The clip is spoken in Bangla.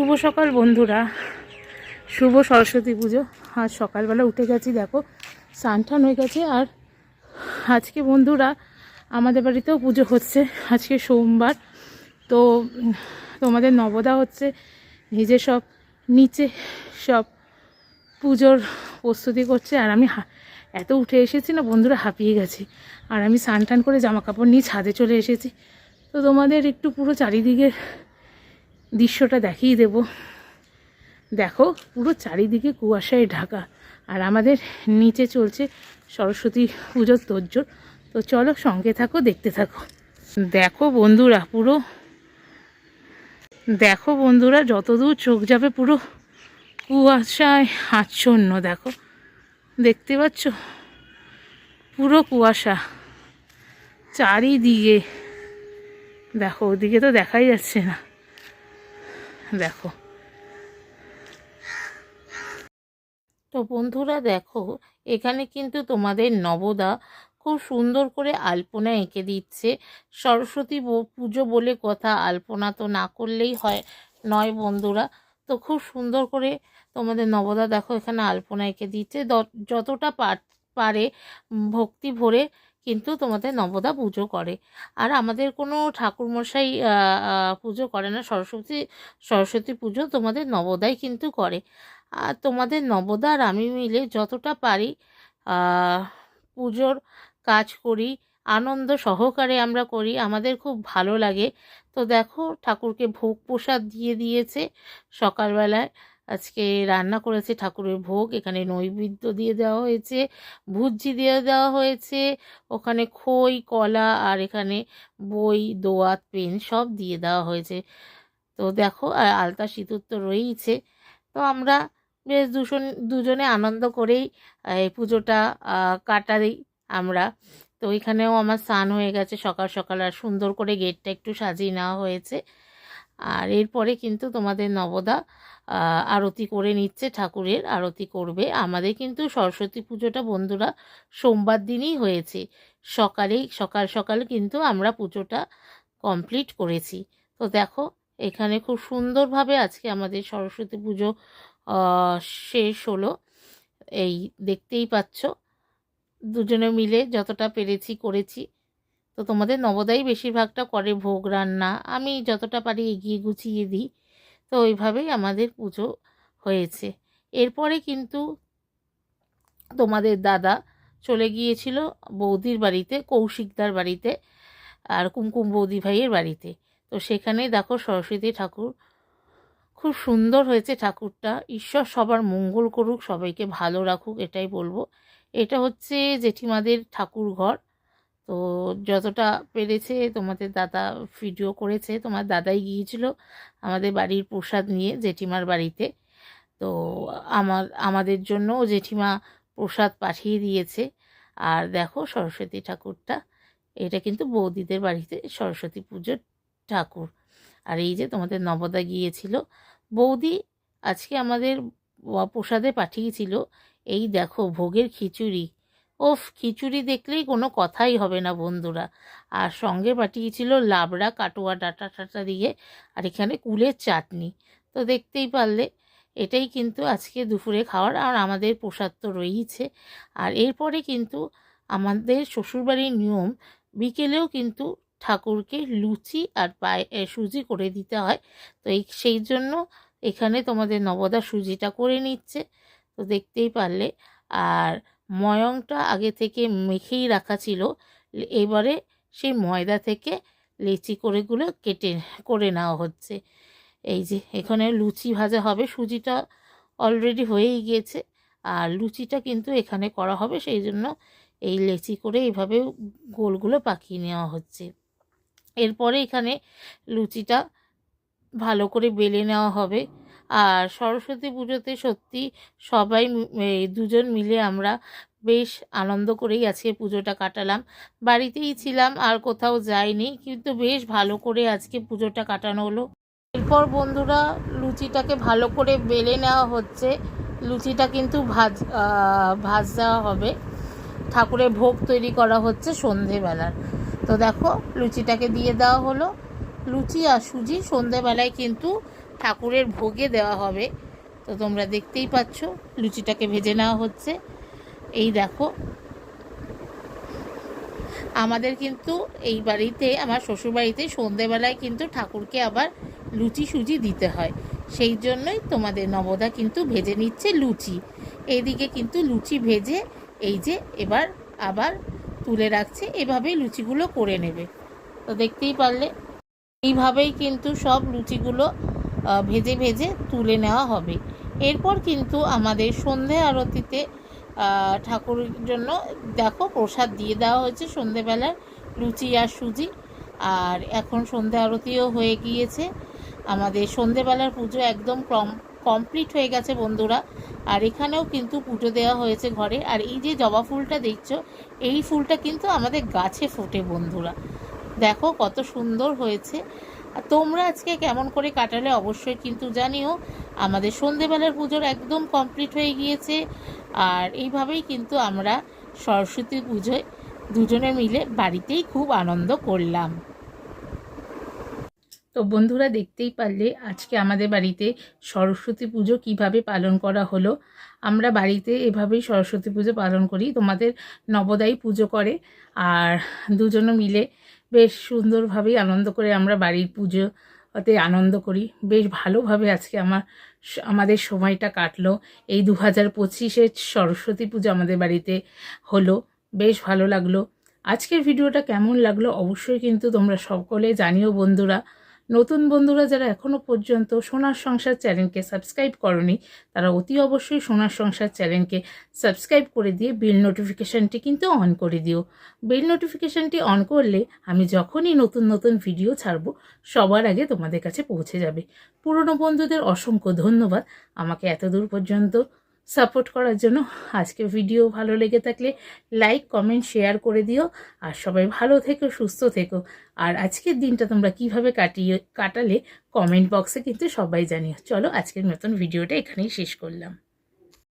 শুভ সকাল বন্ধুরা। শুভ সরস্বতী পুজো। আজ সকালবেলা উঠে গেছি, দেখো স্নান হয়ে গেছে, আর আজকে বন্ধুরা আমাদের বাড়িতেও পুজো হচ্ছে। আজকে সোমবার, তো তোমাদের নবদা হচ্ছে, নিজে সব, নিচে সব পুজোর প্রস্তুতি করছে, আর আমি এত উঠে এসেছি না, বন্ধুরা হাঁপিয়ে গেছি। আর আমি স্নান টান করে জামা কাপড় নিয়ে ছাদে চলে এসেছি। তো তোমাদের একটু পুরো চারিদিকের দৃশ্যটা দেখিয়ে দেব। দেখো, পুরো চারিদিকে কুয়াশায় ঢাকা। আর আমাদের নিচে চলছে সরস্বতী পুজোর তোজ্জোর তো চলো সঙ্গে থাকো, দেখতে থাকো। দেখো বন্ধুরা, পুরো দেখো বন্ধুরা, যতদূর চোখ যাবে পুরো কুয়াশায় আচ্ছন্ন, দেখো। দেখতে পাচ্ছ? পুরো কুয়াশা। চারিদিকে, দেখো, ওদিকে তো দেখাই যাচ্ছে না। দেখো। তো বন্ধুরা দেখো, এখানে কিন্তু তোমাদের নবদা খুব সুন্দর করে আলপনা এঁকে দিচ্ছে। সরস্বতী পুজো বলে কথা, আলপনা তো না করলেই হয় নয় বন্ধুরা। তো খুব সুন্দর করে তোমাদের নবদা দেখো এখানে আলপনা এঁকে দিচ্ছে। যতটা পারে ভক্তি ভরে কিন্তু তোমাদের নবদা পুজো করে। আর আমাদের কোনো ঠাকুরমশাই পুজো করে না। সরস্বতী সরস্বতী পুজো তোমাদের নবদাই কিন্তু করে। আর তোমাদের নবদা আর আমি মিলে যতটা পারি পুজোর কাজ করি, আনন্দ সহকারে আমরা করি। আমাদের খুব ভালো লাগে। তো দেখো, ঠাকুরকে ভোগ প্রসাদ দিয়ে দিয়েছে সকালবেলায়। আজকে রান্না করেছে ঠাকুরের ভোগ। এখানে নৈবেদ্য দিয়ে দেওয়া হয়েছে ভুজি দিয়ে দেওয়া হয়েছে, ওখানে খই, কলা আর এখানে বই দোয়াত পেন সব দিয়ে দেওয়া হয়েছে। তো দেখো আর আলতা সিঁদুর তো রয়েইছে। তো আমরা বেশ দুজন দুজনে আনন্দ করেই পুজোটা কাটাই আমরা। তো এখানেও আমার স্নান হয়ে গেছে সকাল সকাল আর সুন্দর করে গেটটা একটু সাজিয়ে নেওয়া হয়েছে। আর এরপরে কিন্তু তোমাদের নবদা আরতি করে নিচ্ছে ঠাকুরের, আরতি করবে। আমাদের কিন্তু সরস্বতী পুজোটা বন্ধুরা সোমবার দিনই হয়েছে। সকালেই, সকাল সকাল কিন্তু আমরা পুজোটা কমপ্লিট করেছি। তো দেখো, এখানে খুব সুন্দরভাবে আজকে আমাদের সরস্বতী পুজো শেষ হলো। এই দেখতেই পাচ্ছ, দুজনে মিলে যতটা পেরেছি করেছি। তো তোমাদের নবদাই বেশিরভাগটা করে ভোগ, রান্না। আমি যতটা পারি এগিয়ে গুছিয়ে দিই। তো ওইভাবেই আমাদের পুজো হয়েছে। এরপরে কিন্তু তোমাদের দাদা চলে গিয়েছিল বৌদির বাড়িতে, কৌশিকদার বাড়িতে আর কুমকুম বৌদি ভাইয়ের বাড়িতে। তো সেখানে দেখো সরস্বতী ঠাকুর খুব সুন্দর হয়েছে ঠাকুরটা। ঈশ্বর সবার মঙ্গল করুক, সবাইকে ভালো রাখুক, এটাই বলব। এটা হচ্ছে জেঠিমাদের ঠাকুর ঘর তো যতটা পেরেছে তোমাদের দাদা ভিডিও করেছে, তোমার দাদাই গিয়েছিল আমাদের বাড়ির প্রসাদ নিয়ে জেঠিমার বাড়িতে। তো আমার, আমাদের জন্যও জেঠিমা প্রসাদ পাঠিয়ে দিয়েছে। আর দেখো সরস্বতী ঠাকুরটা, এটা কিন্তু বৌদিদের বাড়িতে সরস্বতী পুজোর ঠাকুর। আর এই যে তোমাদের নবদা গিয়েছিল, বৌদি আজকে আমাদের প্রসাদে পাঠিয়েছিল। এই দেখো ভোগের খিচুড়ি ওফ, খিচুড়ি দেখলেই কোনো কথাই হবে না বন্ধুরা। আর সঙ্গে পাঠিয়েছিল লাবড়া কাটোয়া ডাটা টাটা দিয়ে, আর এখানে কুলের চাটনি। তো দেখতেই পারলে, এটাই কিন্তু আজকে দুপুরে খাওয়ার, আর আমাদের প্রসাদ তো রয়েইছে। আর এরপরে কিন্তু আমাদের শ্বশুরবাড়ির নিয়ম, বিকেলেও কিন্তু ঠাকুরকে লুচি আর পায়ে সুজি করে দিতে হয়। তো এই, সেই জন্য এখানে তোমাদের নবদা সুজিটা করে নিচ্ছে। তো দেখতেই পারলে, আর ময়ংটা আগে থেকে মেখেই রাখা ছিল। এবারে সেই ময়দা থেকে লেচি করেগুলো কেটে করে নেওয়া হচ্ছে। এই যে, এখানে লুচি ভাজা হবে, সুজিটা অলরেডি হয়েই গিয়েছে। আর লুচিটা কিন্তু এখানে করা হবে, সেই জন্য এই লেচি করে এইভাবে গোলগুলো পাকিয়ে নেওয়া হচ্ছে। এরপরে এখানে লুচিটা ভালো করে বেলে নেওয়া হবে। আর সরস্বতী পুজোতে সত্যি সবাই দুজন মিলে আমরা বেশ আনন্দ করেই আজকে পুজোটা কাটালাম। বাড়িতেই ছিলাম, আর কোথাও যাইনি, কিন্তু বেশ ভালো করে আজকে পুজোটা কাটানো হলো। এরপর বন্ধুরা লুচিটাকে ভালো করে বেলে নেওয়া হচ্ছে। লুচিটা কিন্তু ভাজ ভাজা হবে। ঠাকুরের ভোগ তৈরি করা হচ্ছে সন্ধেবেলার। তো দেখো, লুচিটাকে দিয়ে দেওয়া হলো। লুচি আর সুজি সন্ধেবেলায় কিন্তু ঠাকুরের ভোগে দেওয়া হবে। তো তোমরা দেখতেই পাচ্ছ, লুচিটাকে ভেজে নেওয়া হচ্ছে। এই দেখো। আমাদের কিন্তু এই বাড়িতে, আমার শ্বশুরবাড়িতে সন্ধেবেলায় কিন্তু ঠাকুরকে আবার লুচি সুজি দিতে হয়। সেই জন্যই তোমাদের নবদা কিন্তু ভেজে নিচ্ছে লুচি। এইদিকে কিন্তু লুচি ভেজে, এই যে এবার আবার তুলে রাখছে, এভাবেই লুচিগুলো করে নেবে। তো দেখতেই পারলে, এইভাবেই কিন্তু সব লুচিগুলো ভেজে ভেজে তুলে নেওয়া হবে। এরপর কিন্তু আমাদের সন্ধে আরতিতে ঠাকুরের জন্য দেখো প্রসাদ দিয়ে দেওয়া হয়েছে সন্ধেবেলার লুচি আর সুজি। আর এখন সন্ধে আরতিও হয়ে গিয়েছে। আমাদের সন্ধেবেলার পুজো একদম কম কমপ্লিট হয়ে গেছে বন্ধুরা। আর এখানেও কিন্তু পুজো দেওয়া হয়েছে ঘরে। আর এই যে জবা ফুলটা দেখছ, এই ফুলটা কিন্তু আমাদের গাছে ফোটে বন্ধুরা। দেখো কত সুন্দর হয়েছে। আর তোমরা আজকে কেমন করে কাটালে অবশ্যই কিন্তু জানিও। আমাদের সন্ধেবেলার পুজোর একদম কমপ্লিট হয়ে গিয়েছে। আর এইভাবেই কিন্তু আমরা সরস্বতী পুজোয় দুজনে মিলে বাড়িতেই খুব আনন্দ করলাম। তো বন্ধুরা দেখতেই পারলে আজকে আমাদের বাড়িতে সরস্বতী পুজো কীভাবে পালন করা হলো। আমরা বাড়িতে এভাবেই সরস্বতী পুজো পালন করি। তোমাদের নবদাই পুজো করে। আর দুজনে মিলে বেশ সুন্দরভাবেই আনন্দ করে আমরা বাড়ির পুজো পুজোতে আনন্দ করি। বেশ ভালোভাবে আজকে আমার আমাদের সময়টা কাটলো। এই দু হাজার পঁচিশে সরস্বতী পুজো আমাদের বাড়িতে হলো। বেশ ভালো লাগল। আজকের ভিডিওটা কেমন লাগল অবশ্যই কিন্তু তোমরা সকলে জানিও বন্ধুরা। নতুন বন্ধুরা যারা এখনও পর্যন্ত সোনার সংসার চ্যানেলকে সাবস্ক্রাইব করনি, তারা অতি অবশ্যই সোনার সংসার চ্যানেলকে সাবস্ক্রাইব করে দিয়ে বিল নোটিফিকেশানটি কিন্তু অন করে দিও। বেল নোটিফিকেশানটি অন করলে আমি যখনই নতুন নতুন ভিডিও ছাড়ব, সবার আগে তোমাদের কাছে পৌঁছে যাবে। পুরনো বন্ধুদের অসংখ্য ধন্যবাদ। আমাকে এত দূর পর্যন্ত সাপোর্ট করার জন্য আজকে ভিডিও ভালো লেগে থাকলে লাইক, কমেন্ট, শেয়ার করে দিও। আর সবাই ভালো থেকো, সুস্থ থেকো। আর আজকের দিনটা তোমরা কীভাবে কাটিয়ে, কাটালে কমেন্ট বক্সে কিন্তু সবাই জানিও। চলো আজকের নতুন ভিডিওটা এখানেই শেষ করলাম।